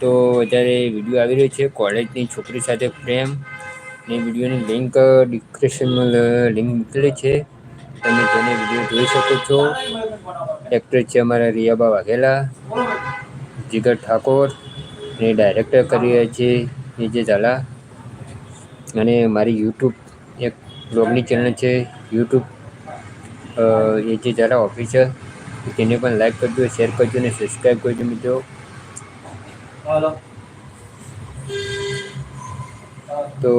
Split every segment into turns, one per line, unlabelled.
તો અત્યારે વીડિયો આવી રહ્યો છે કોલેજની છોકરી સાથે પ્રેમ. એ વિડીયોની લિંક ડિસ્ક્રિપ્શનમાં લિંક મૂકેલી છે. તમે તેને વીડિયો જોઈ શકો છો. એક્ટ્રેસ છે અમારા રિયાબા વાઘેલા, જીગર ઠાકોર, ને ડાયરેક્ટર કરી રહ્યા છે વિજય ઝાલા. અને મારી યુટ્યુબ એક બ્લોગની ચેનલ છે યુટ્યુબ એ જે ઝાલા ઓફિસર તેને પણ લાઈક કરજો શેર કરજો અને સબસ્ક્રાઈબ કરજો મિત્રો. તો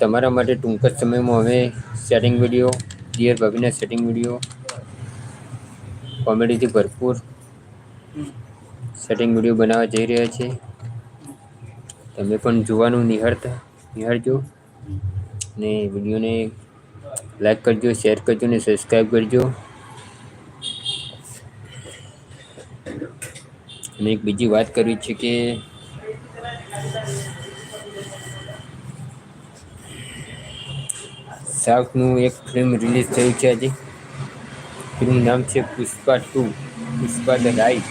તમારા માટે ટૂંક જ સમયમાં અમે સેટિંગ વીડિયો ડિયર ભાભીના સેટિંગ વીડિયો કોમેડીથી ભરપૂર સેટિંગ વીડિયો બનાવવા જઈ રહ્યા છે. તમે પણ જોવાનું નિહાળતા નિહાળજો. ને વિડીયોને લાઈક કરજો શેર કરજો ને સબસ્ક્રાઈબ કરજો. અને એક બીજી વાત કરવી છે કે સાઉથનું એક ફિલ્મ રિલીઝ થયું છે આજે. ફિલ્મ નામ છે Pushpa two. Pushpa the right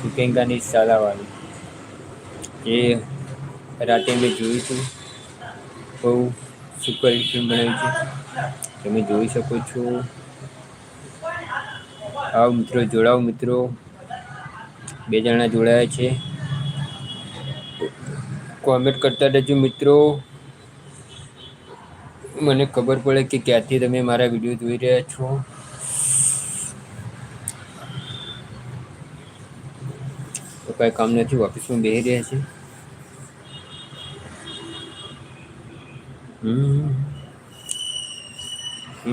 ચુકેંગાની સાલાવાલું એ રાતે મેં જોયું હતું. બહુ સુપર હિટ ફિલ્મ બનાવી છે. તમે જોઈ શકો છો. આવો મિત્રો, જોડાઓ મિત્રો. બે જણા જોડાયા છે. કોમેન્ટ કરતા રહેજો મિત્રો. મને ખબર પડે કે ક્યાંથી તમે મારા વીડિયો જોઈ રહ્યા છો. તો કઈ કામ નથી, ઓફિસમાં બેસી રહ્યા છે.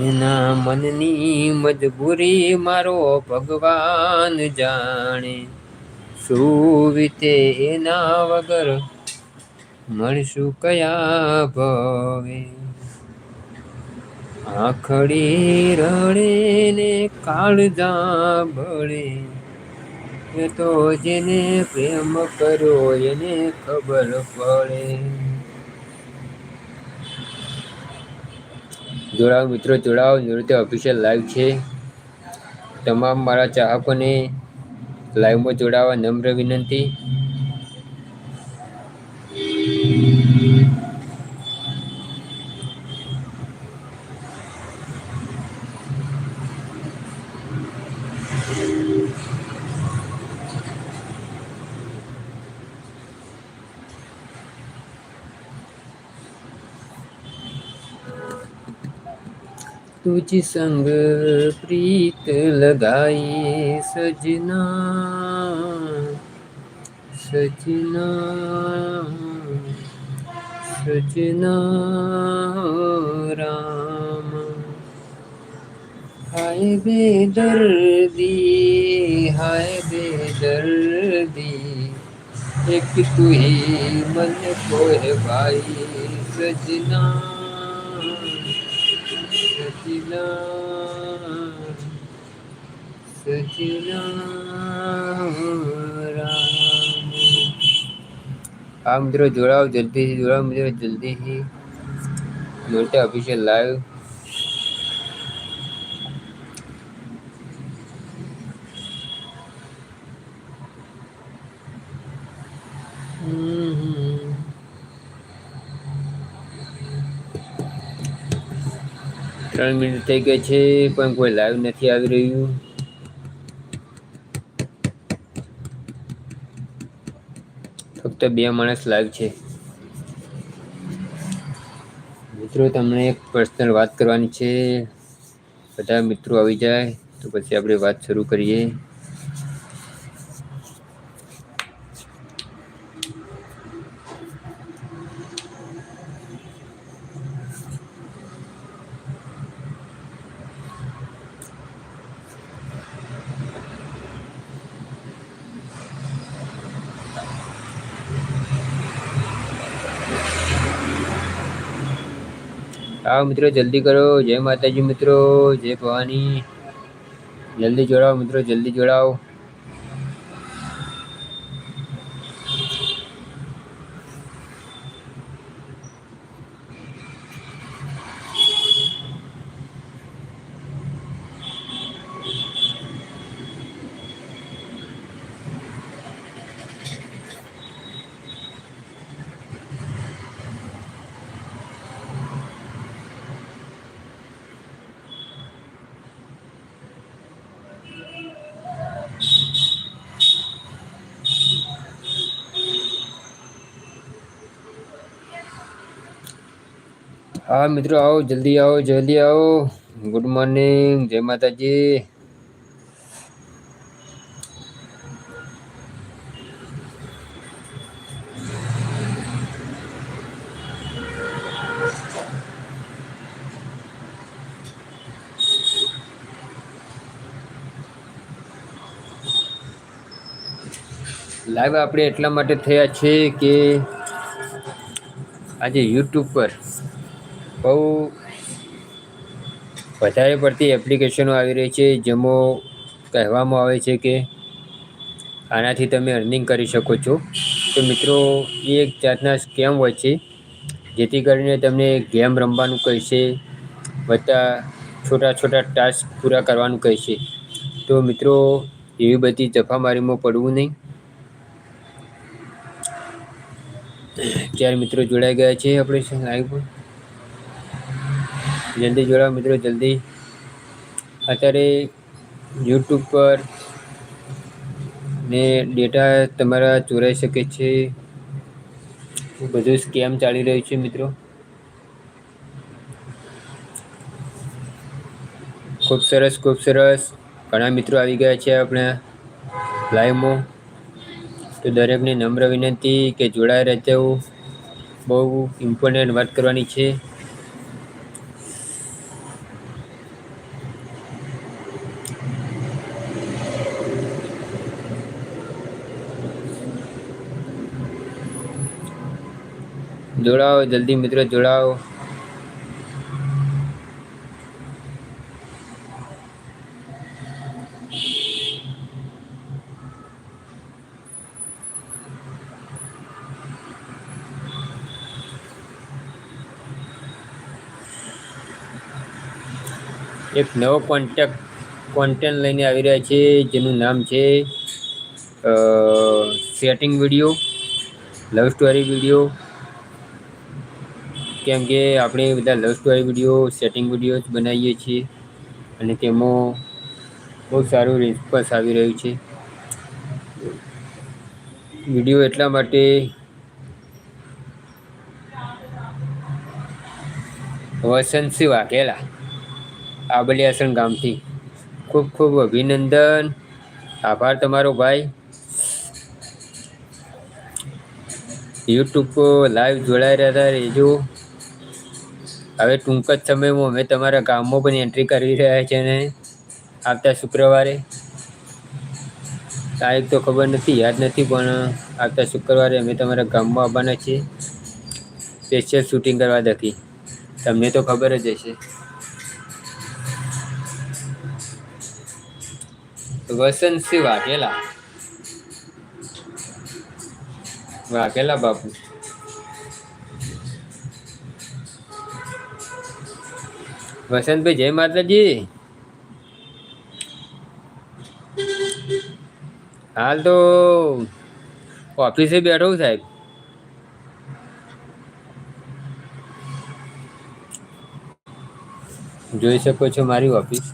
એના મનની મજબૂરી મારો ભગવાન જાણે. શું વીતે એના વગર મળશું કયા ભવે? આખડી રડે ને કાળજા ભળે એ તો જેને પ્રેમ કરો એને ખબર પડે. જોડાવ મિત્રો જોડાવ નૃત્ય ઓફિશિયલ લાઈવ છે. તમામ મારા ચાહકોને લાઈવમાં જોડાવા નમ્ર વિનંતી. तुझ संग प्रीत लगाई सजना सजना सजना राम हाय बेदर्दी हाय बेदर्दी एक तू ही मन को है भाई सजना સચિલા સચિલા આ મિત્રો જોડાઓ જલ્દીથી જોડાઓ મિત્રો જલ્દીથી. નોટા ઓફિશિયલ લાઈવ ત્રણ મિનિટ થઈ ગઈ છે પણ કોઈ લાઈવ નથી આવી રહ્યું ફક્ત બે માણસ લાઈવ છે મિત્રો તમને એક પર્સનલ વાત કરવાની છે બધા મિત્રો આવી જાય તો પછી આપણે વાત શરૂ કરીએ આવો મિત્રો જલ્દી કરો. જય માતાજી મિત્રો જય ભવાની. જલ્દી જોડાવો મિત્રો જલ્દી જોડાવો હા, મિત્રો, આવો, જલ્દી આવો જલ્દી આવો. ગુડ મોર્નિંગ જય માતાજી. લાઈવ આપણે એટલા માટે થયા છે કે આજે યુટ્યુબ પર બહુ વધારે પડતી એપ્લિકેશનો આવી રહી છે, જેમાં કહેવામાં આવે છે કે આનાથી તમે અર્નિંગ કરી શકો છો. તો મિત્રો, એ એક જાતના સ્કેમ હોય છે, જેથી કરીને તમને ગેમ રમવાનું કહેશે બધા છોટા છોટા ટાસ્ક પૂરા કરવાનું કહેશે. તો મિત્રો, એવી બધી જફામારીમાં પડવું નહીં. ચાર મિત્રો જોડાઈ ગયા છે આપણે લાઈવ જલ્દી જોડાઓ મિત્રો, જલ્દી. અત્યારે યુટ્યુબ પર ને ડેટા તમારા ચોરાઈ શકે છે. બધું સ્કેમ ચાલી રહ્યું છે મિત્રો. ખૂબ સરસ ખૂબ સરસ. ઘણા મિત્રો આવી ગયા છે આપણે લાઈવમાં તો દરેકને નમ્ર વિનંતી કે જોડાઈ રહેતે બહુ ઇમ્પોર્ટન્ટ વાત કરવાની છે. જોડાઓ, જલ્દી મિત્રો, જોડાઓ. એક નવો કોન્ટેક્ટ કોન્ટેન્ટ લઈને આવી રહ્યા છે, જેનું નામ છે setting video love story video કેમ કે આપણે બધા love story video setting video જ બનાવીએ છીએ અને તેમાં બહુ સારું રિસ્પોન્સ આવી રહ્યું છે. વીડિયો એટલા માટે વસંતસિંહ વાઘેલા આબલિયાસણ ગામથી. ખૂબ ખૂબ અભિનંદન. આભાર તમારો ભાઈ. યુટ્યુબ લાઈવ જોડાઈ રહ્યા રહેજો. હવે ટૂંક જ સમયમાં અમે તમારા ગામમાં પણ એન્ટ્રી કરી રહ્યા છે ને આવતા શુક્રવારે. તારીખ તો ખબર નથી, યાદ નથી, પણ આવતા શુક્રવારે અમે તમારા ગામમાં આવવાના છીએ. સ્પેશિયલ શૂટિંગ કરવા દખી. તમને તો ખબર જ હશે. વસંતસિંહ વાઘેલા. વાઘેલા બાપુ. વસંતભાઈ, જય માતાજી. હાલ તો ઓફિસે બેઠો સાહેબ. જોઈ શકો છો મારી ઓફિસ.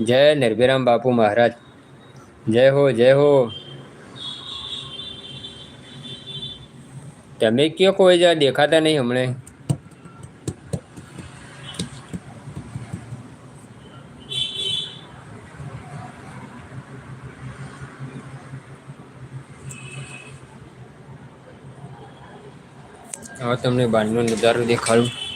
જય નિર્ભેરામ બાપુ મહારાજ. જય હો જય હો. તમે કયો કોઈ જા દેખાતા નહીં હમણે? હવે તમને બારનો નજારો દેખાડું.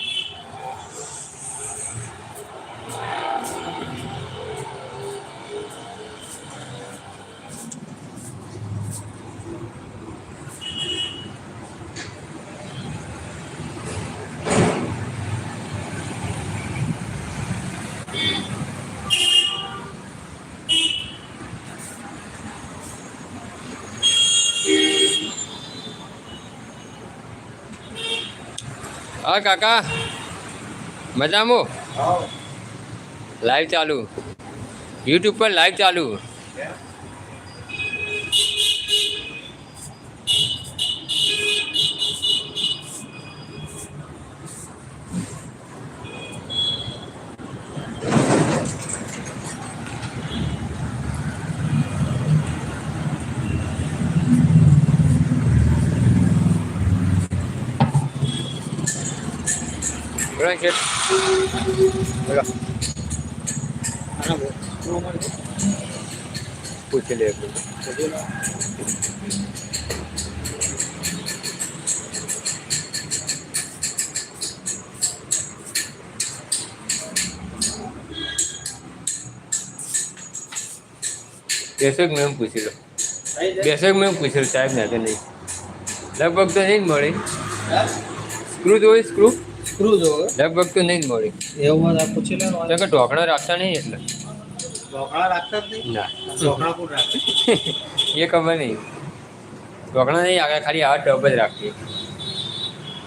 હા કાકા. મજામાં? લાઈવ ચાલુ. યુટ્યુબ પર લાઈવ ચાલુ. બોલો છે બોલો
Uy, qué.
પૂછી લે
ના.
બેસક મેમ પૂછી લો? બેસક મેમ પૂછી લો સાહેબ ના નહીં લગભગ તો નહીં જ મળે? સ્ક્રૂ જોઈ સ્ક્રૂ
સ્ક્રૂ હોય
લગભગ તો નહીં જ મળે
એવું હોય તો પૂછી લેવાનું.
તો કે ઢોકણા રાખતા નહીં એટલે.
ઢોકણા રાખતા જ નહીં?
ના.
ઢોકણા કોણ રાખે?
એ ખબર નહીં. ઢોકણા નહીં આગળ ખાલી આ ડબ જ રાખીએ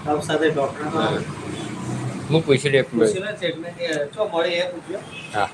ટબ સાથે ઢોકણા
હું પૂછી લે
પૂછી લે ચેકને કે ચો મળે એ પૂછ્યો.
હા.